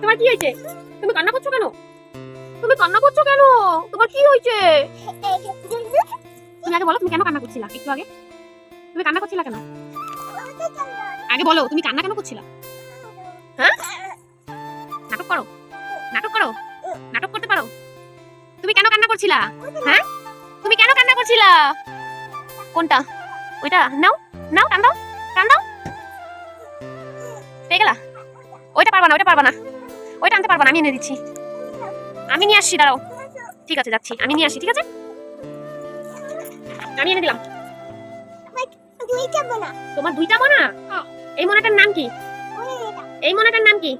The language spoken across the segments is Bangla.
তোমার কি হয়েছে? তুমি কান্না করছ কেন? তুমি কান্না করছ কেন? তোমার কি হয়েছে? তুমি আগে বলো, তুমি কেন কান্না করছিলা? একটু আগে। তুমি কান্না করছিলা কেন? আগে বলো, তুমি কান্না কেন করছিলা? হ্যাঁ? নাটক করো। নাটক করো। নাটক করতে পারো। তুমি কেন কান্না করছিলা? হ্যাঁ? তুমি কেন কান্না করছিলা? কোনটা? ওইটা? নাও নাও টান দাও। ওইটা পারবা না ওইটা পারবা না ওইটা আনতে পারবা না আমি এনে দিচ্ছি আমি নিয়ে আসছি দাঁড়াও ঠিক আছে যাচ্ছি আমি নিয়ে আসি ঠিক আছে আমি এনে দিলাম তোমার দুইটা মোনা এই মোনাটার নাম কি এই মোনাটার নাম কি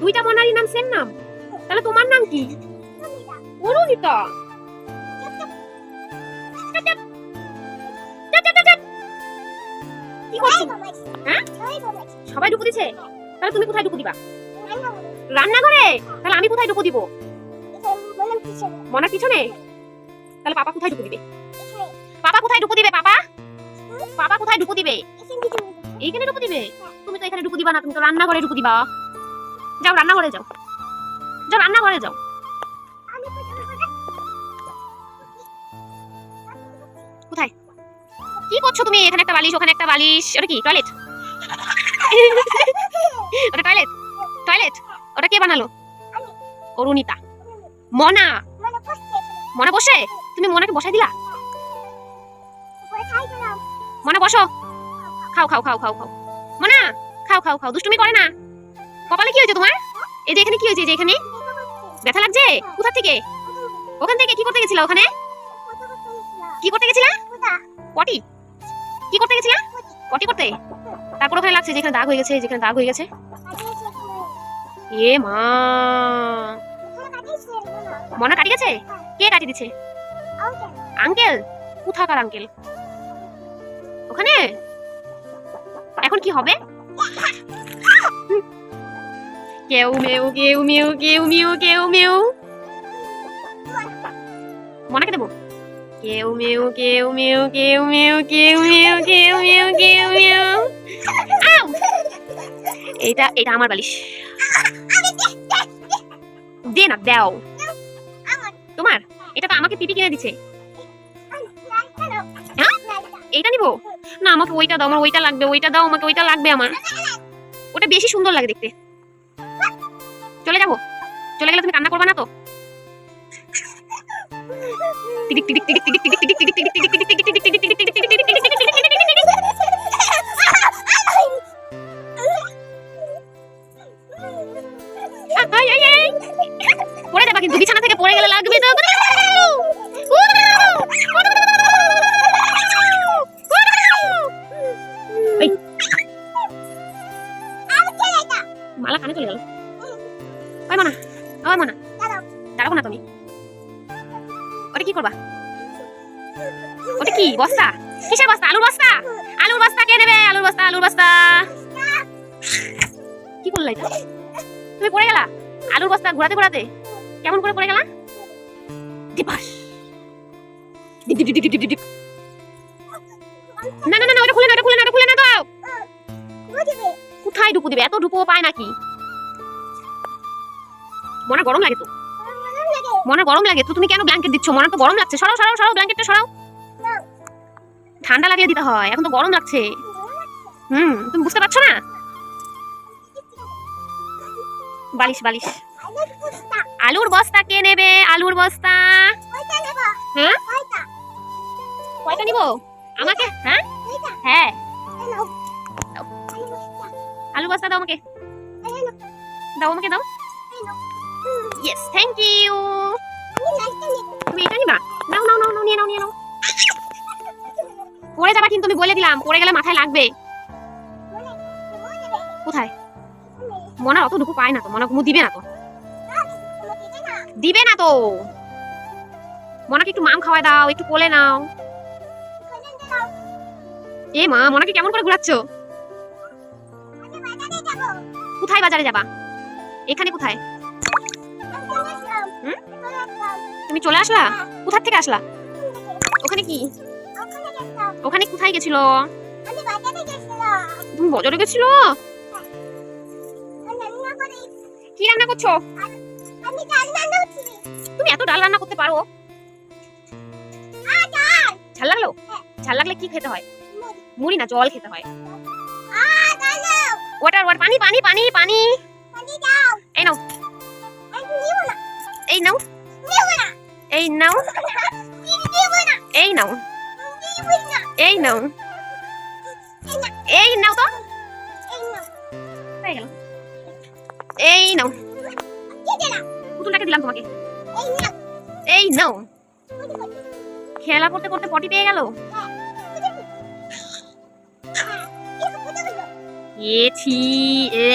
দুইটা মোনারই নাম সেম নাম তাহলে তোমার নাম কি অরুণিতা। কি করছ হ্যাঁ? সবাই ঢুকু দিছে তাহলে তুমি কোথায় ঢুকু দিবা? রান্নাঘরে? তাহলে আমি কোথায় ঢুকু দিব? মনার পিছনে? তাহলে পাপা কোথায় ঢুকু দিবে? পাপা কোথায় ঢুকু দিবে, পাপা? পাপা কোথায় ঢুকু দিবে? এইখানে ঢুকু দিবে? তুমি তো এখানে ঢুকু দিবা না, তুমি তো রান্নাঘরে ঢুকু দিবা। যাও রান্নাঘরে যাও। যাও রান্নাঘরে যাও। কোথায়? কি করছ তুমি? এখানে একটা বালিশ, ওখানে একটা বালিশ। ওটা কি? টয়লেট? ওটা টয়লেট টয়লেট ওটা কে বানালো? অরুণিতা। মনা। মনা বসে? তুমি মনাকে বসাই দিলা? মনা, বসো। খাও খাও খাও খাও খাও। মনা, খাও খাও খাও। দুষ্টুমি করে না। কপালে কি হয়েছে তোমার? এই যে এখানে কি হয়েছে? যে এখানে? ব্যথা লাগছে? কোথা থেকে? ওখান থেকে কি করতে গেছিলা ওখানে? কি করতে গেছিলা? পটি। কি করতে গেছিলা? পটি করতে? তারপর ওখানে লাগছে, যেখানে দাগ হয়ে গেছে, যেখানে দাগ হয়ে গেছে। এ মা। মনা কাটি গেছে? কে কাটি দিচ্ছে? আঙ্কেল? কোথাকার আঙ্কেল? ওখানে? এখন কি হবে? কেউ মেউ কেউ মেউ কেউ মেউ কেউ মেউ। মনাকে দেবো। কেউ মেউ কেউ মেউ কেউ মেউ কেউ মেউ কেউ মেউ কেউ মেউ! এটা এটা আমার বালিশ দে না দাও তোমার এটা তো আমাকে পিপি কিনে দিচ্ছে এইটা নিবো না আমাকে ওইটা দাও আমার ওইটা লাগবে ওইটা দাও আমাকে ওইটা লাগবে আমার ওটা বেশি সুন্দর লাগে দেখতে চলে যাব চলে গেলে তুমি কান্না করবে না তো টিডিক টিডিক টিডিক টিডিক টিডিক টিডিক টিডিক টিডিক টিডিক টিডিক টিডিক টিডিক টিডিক টিডিক টিডিক টিডিক টিডিক টিডিক আই কিন্তু বিছানা থেকে পড়ে গেলে লাগবে তো মালা কানে চলে গেল। ওই মানা ওই মানা দাঁড়াবো না তুমি। ওটা কি করবা? ওটা কি, বস্তা? কিসের বস্তা? আলুর বস্তা? আলুর বস্তা কে নেবে আলুর বস্তা আলুর বস্তা। কি করলা এটা? তুমি পড়ে গেলা? আলুর বস্তা ঘোরাতে ঘোরাতে? কেমন করে পড়ে গেলা দিপাস ডিপ ডিপ ডিপ ডিপ ডিপ ডিপ। না না না ওটা খুলে না ওটা খুলে না ওটা খুলে না দাও। কোথায় ঢুকু দিবে? এত ঢুকো পায় নাকি? মনে গরম লাগে তো। মনে গরম লাগে তো। তুমি কেন ব্ল্যাঙ্কেট দিচ্ছ? মনে তো গরম লাগছে। সরাও সরাও সরাও ব্ল্যাঙ্কেটটা সরাও। ঠান্ডা লাগিয়ে দিতে হয়। এখন তো গরম লাগছে। হুম তুমি বুঝতে পারছ না? বালিশ বালিশ। আলুর বস্তা। কে নেবে? আলুর বস্তা। হ্যাঁ? কয়টা? নিব? আমাকে? হ্যাঁ? হ্যাঁ। আলু বস্তা। দাও আমাকে। দাও আমাকে দাও। ইয়েস থ্যাংক ইউ তুমি এটা নিবা? নাও নাও নাও নাও নিয়ে নাও নিয়ে নাও। পড়ে যাবা কিন্তু আমি বলে দিলাম। পড়ে গেলে মাথায় লাগবে। কোথায়? মনা অত ঢুকু পায় না তো। মনা দিবে না তো। দিবে না তো। মনাকে একটু মাম খাওয়াই দাও, একটু কোলে নাও। এ মা, মনাকে কেমন করে ঘুরাচ্ছ? কোথায় বাজারে যাবা? এখানে কোথায়? তুমি চলে আসলা? কোথার থেকে আসলা? ওখানে কি? ওখানে কোথায় গেছিল? তুমি বজরে গেছিল? কি রান্না করছ? তুমি এত ডাল রান্না করতে পারো? ঝাল লাগল? ঝাল লাগলে কি খেতে হয়? মুড়ি। না জল খেতে হয়? ওয়াটার ওয়াটার পানি পানি পানি পানি। এই নাও। এই নাও। এই নাও। এই নাও। এই নাও। এই নাও। তো। এই নাও। রেখে দিলাম তোমাকে। এই নাও। খেলা করতে করতে পটি পেয়ে গেল। এ এ,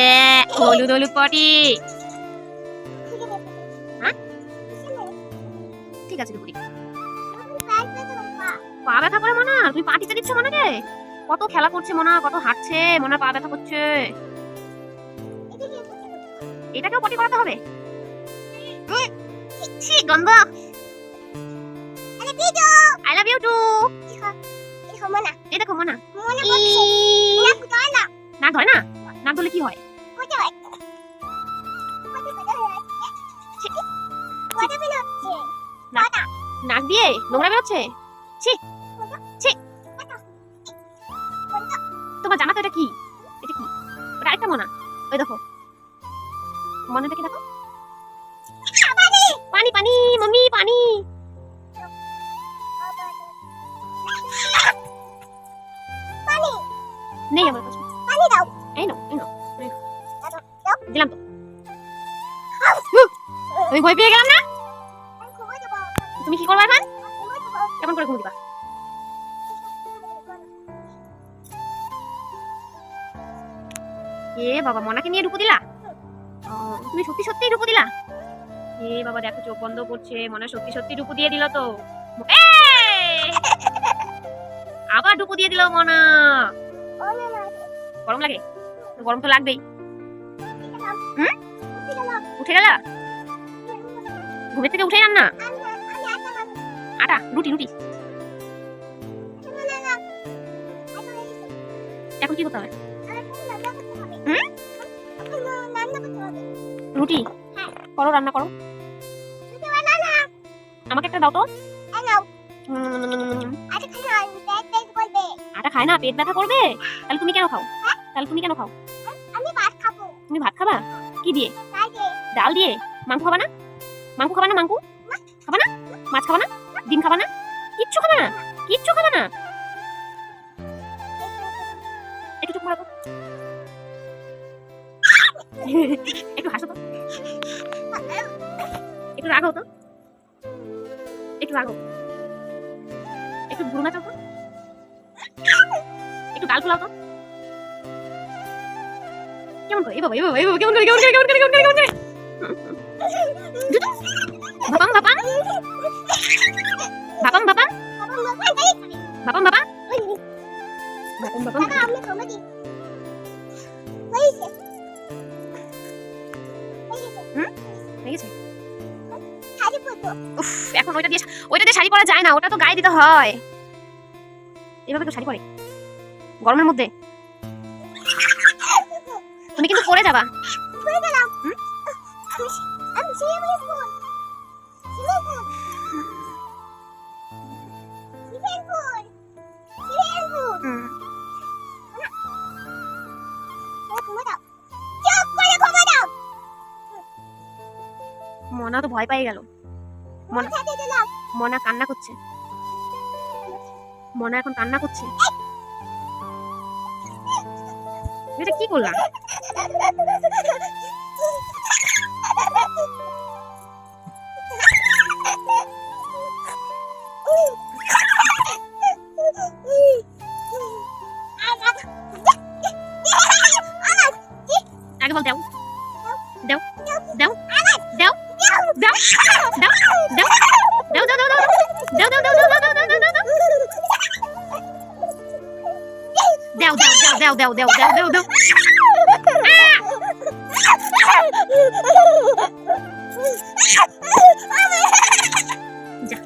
হলুদ হলুদ পটি। হ্যাঁ? পা ব্যথা করে তুমি কত খেলা করছে মনা, কত হাঁটছে মনা পা ব্যথা করছে। এটাকেও পটি করাতে হবে। Good. She Hijo, mona. নাক দিয়ে নোংরা বেরোচ্ছে? ছি। ছি। তোমার জামাটা এটা কি? এটা কি? ওটা আরেকটা মোনা ওই দেখো। মনে দেখে দেখো? पानी पानी मम्मी पानी पानी नहीं हमारे पास पानी दाओ नो नो তুমি ভয় পেয়ে না? তুমি কি করবা এখন? এখন করে ঘুম দিবা এ বাবা মনাকে নিয়ে দিলা? তুমি সত্যি সত্যি ঢুকু দিলা? এ বাবা, দেখো চোখ বন্ধ করছে, মনে সত্যি সত্যি ডুপু দিয়ে দিল তো। আবার ডুপু দিয়ে দিল মনা। গরম লাগে? গরম তো লাগবেই। উঠে গেল? ঘুমের থেকে উঠে যান না? আটা, রুটি রুটি। এখন কি করতে হবে? রুটি। করো, রান্না করো। আমাকে একটা দাও তো। আটা খায় না, পেট ব্যথা করবে? তাহলে তুমি কেন খাও? তাহলে তুমি কেন খাও? আমি ভাত খাব তুমি ভাত খাবা? কি দিয়ে? ডাল দিয়ে? মাংস খাবা না? মাংস খাবা না, মাংস? খাবা না? মাছ খাবা না? ডিম খাবা না? কিচ্ছু খাবা না? কিচ্ছু খাবা না? একটু হাসো তো। একটু রাগ হতো একটু রাগ হতো একটু ঘুরু না তো। একটু গাল ফুলাও তো। কেমন করে? এভাবে এভাবে এভাবে কেমন করে কেমন করে কেমন করে কেমন করে কেমন করে? ভাপাং ভাপাং ভাপাং ভাপাং ভাপাং ভাপাং ভাপাং ভাপাং হুম? এখন ওইটা দিয়ে ওইটা দিয়ে শাড়ি পরা যায় না ওটা তো গায়ে দিতে হয়। এভাবে তো শাড়ি পরে? গরমের মধ্যে? তুমি কিন্তু পরে যাবা। হুম? মনা তো ভয় পেয়ে গেল। আচ্ছা, মনা কান্না করছে। মনা এখন কান্না করছে। এটা কি করলাম udah udah udah udah udah udah. Ah! Udah.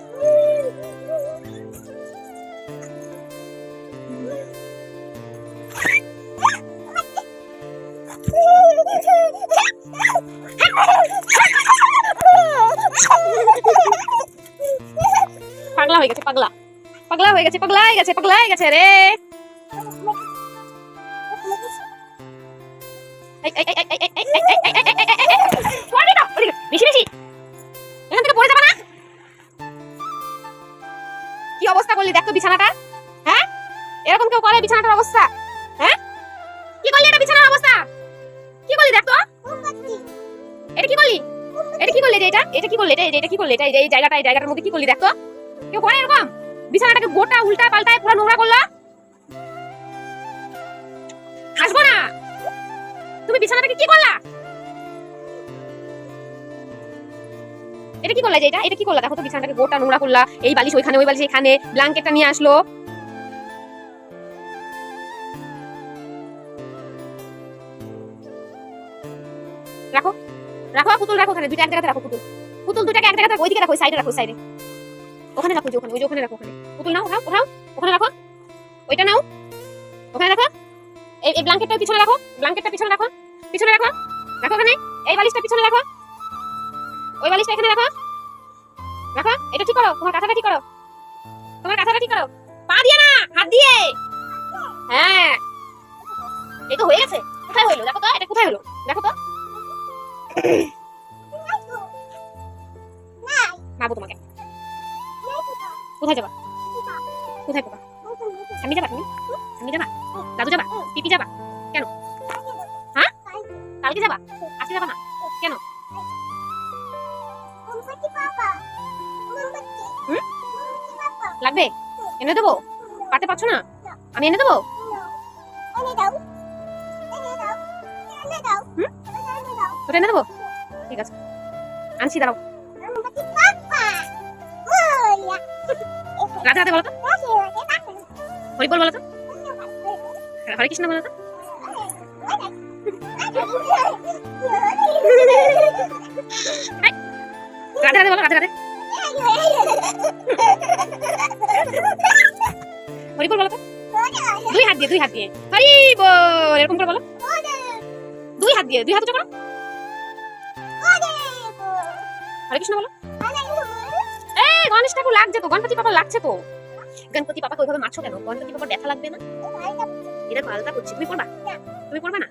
পাগলা হয়ে গেছে পাগলা পাগলা হয়ে গেছে পাগলা হয়ে গেছে পাগলা হয়ে গেছে রে এটা কি করলি এটা কি করলি এটা এটা এটা কি করলি এটা এটা কি করলি এটা এই জায়গাটা এই জায়গাটার মধ্যে কি করলি দেখ তো কেউ করে এরকম বিছানাটাকে গোটা উল্টা পাল্টায় পুরো নোংরা করল আসব না তুমি বিছানাটাকে কি করলা? এটা কি করলা যে এটা এটা কি করলা? দেখো তো, বিছানাটাকে গোটা নোংরা করলা। এই বালিশ ওইখানে, ওই বালিশ এখানে। ব্ল্যাঙ্কেটটা নিয়ে আসলো। রাখো। রাখো পুতুল রাখো ওখানে। দুইটা এক জায়গাতে রাখো পুতুল। পুতুল দুটাকে এক জায়গাতে ওইদিকে রাখো সাইডে রাখো সাইডে ওখানে রাখো ওখানে, ওই যে ওখানে রাখো ওখানে। পুতুল নাও ওখানে রাখো। ওইটা নাও। এই ব্ল্যাঙ্কেটটা পিছনে রাখো ব্ল্যাঙ্কেটটা পিছনে রাখো পিছনে রাখো রাখো ওখানে এই বালিশটা পিছনে রাখো, ওই বালিশটা এখানে রাখো রাখো, এটা ঠিক করো, তোমার কাঁথাটা ঠিক করো, তোমার কাঁথাটা ঠিক করো, পা দিয়ে না, হাত দিয়ে হ্যাঁ এই তো হয়ে গেছে, কোথায় হলো? দেখো তো, এটা কোথায় হলো? দেখো তো। মারবো তোমাকে। কোথায় যাবা? কোথায় যাবা? সামনে যাবা তুমি? সামনে যাবা? দাদু যাবা? পিপি যাবা? কালকে যাবা? আজকে যাবা না? কেন? লাগবে? এনে দেবো? পাতে পাচ্ছ না? আমি এনে দেবো? ওটা এনে দেবো? ঠিক আছে। আনছি দাঁড়াও। রাতে রাতে বলো তো। হরিবল বলো তো। হরে কৃষ্ণ বলো তো। রাধে রাধে বলো, রাধে রাধে। হরি বল বলো তো। দুই হাত দিয়ে, দুই হাত দিয়ে। হরি বল, এরকম করে বলো। দুই হাত দিয়ে, দুই হাত উঁচু করো। হরে কৃষ্ণ বলো। এই গণেশ ঠাকুর লাগছে তো, গণপতি বাবা লাগছে তো। গণপতি বাবাকে ওইভাবে মারছো কেন? গণপতি বাবার ব্যথা লাগবে না? এটা আলাদা করছি। তুমি পড়বা? তুমি পড়বা না?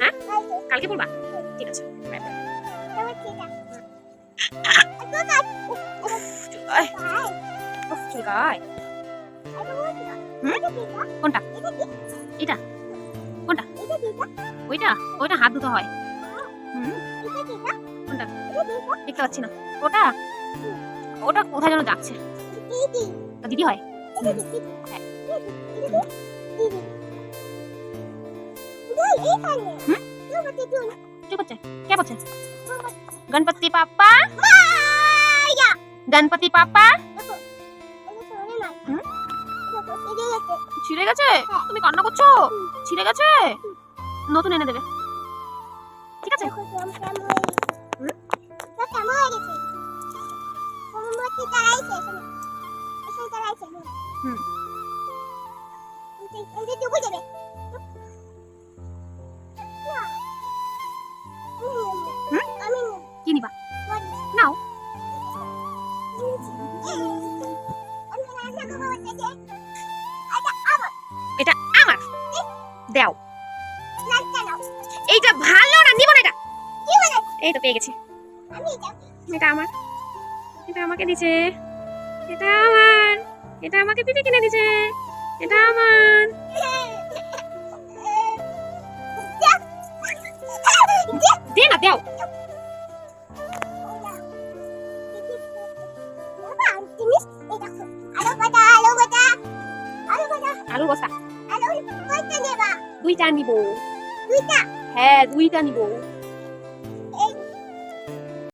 হ্যাঁ? কালকে। পড়বা? ঠিক আছে। Bye bye. চুলকায় উফ, চুলকায় ওইটা? ওইটা হাত ধুতে হয়। হুম। দেখতে পাচ্ছি না। ওটা? ওটা কোথায় যেন যাচ্ছে? দিদি। হয়? কে করছে গণপতি পাপা গণপতি পাপা ছিঁড়ে গেছে তুমি কান্না করছ ছিঁড়ে গেছে নতুন এনে দেবে ঠিক আছে হুম। আমাকে দিছে। এটা আমার। এটা আমাকে পিপি কিনে দিছে। এটা আমার। দে না দাও। আলুর বস্তা। দুইটা নিব হ্যাঁ দুইটা নিব